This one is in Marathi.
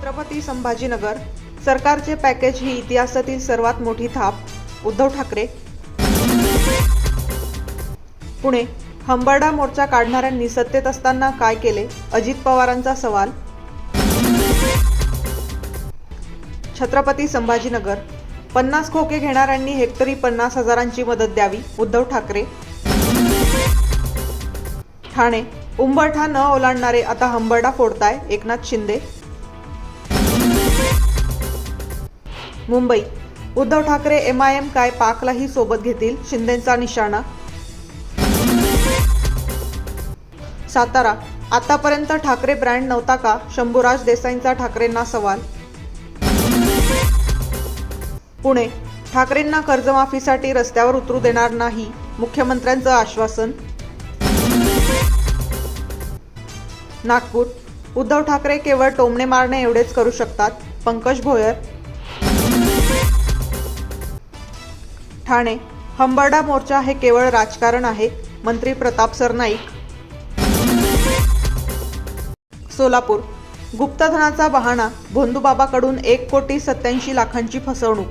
छत्रपती संभाजीनगर सरकारचे पॅकेज ही इतिहासातील सर्वात मोठी थाप. उद्धव ठाकरे. पुणे हंबरडा मोर्चा काढणाऱ्यांनी सत्तेत असताना काय केले? अजित पवारांचा सवाल. छत्रपती संभाजीनगर. पन्नास खोके घेणाऱ्यांनी हेक्टरी पन्नास हजारांची मदत द्यावी उद्धव ठाकरे. ठाणे उंबरठा न ओलांडणारे आता हंबरडा फोडताय Eknath Shinde. Mumbai. Uddhav Thackeray M I M काय पाकलाही सोबत घेतील? शिंदेंचा निशाणा. सातारा. आतापर्यंत ठाकरे ब्रँड नव्हता का? शंभूराज देसाईंचा ठाकरेंना सवाल. पुणे. ठाकरेंना कर्जमाफीसाठी रस्त्यावर उतरू देणार नाही मुख्यमंत्र्यांचं आश्वासन. नागपूर. उद्धव ठाकरे केवळ टोमणे मारणे एवढेच करू शकतात पंकज भोयर ठाणे हंबरडा मोर्चा हे केवळ राजकारण आहे मंत्री प्रताप सरनाईक. सोलापूर गुप्तधनाचा बहाणा भोंदूबाबाकडून एक कोटी सत्याऐंशी लाखांची फसवणूक.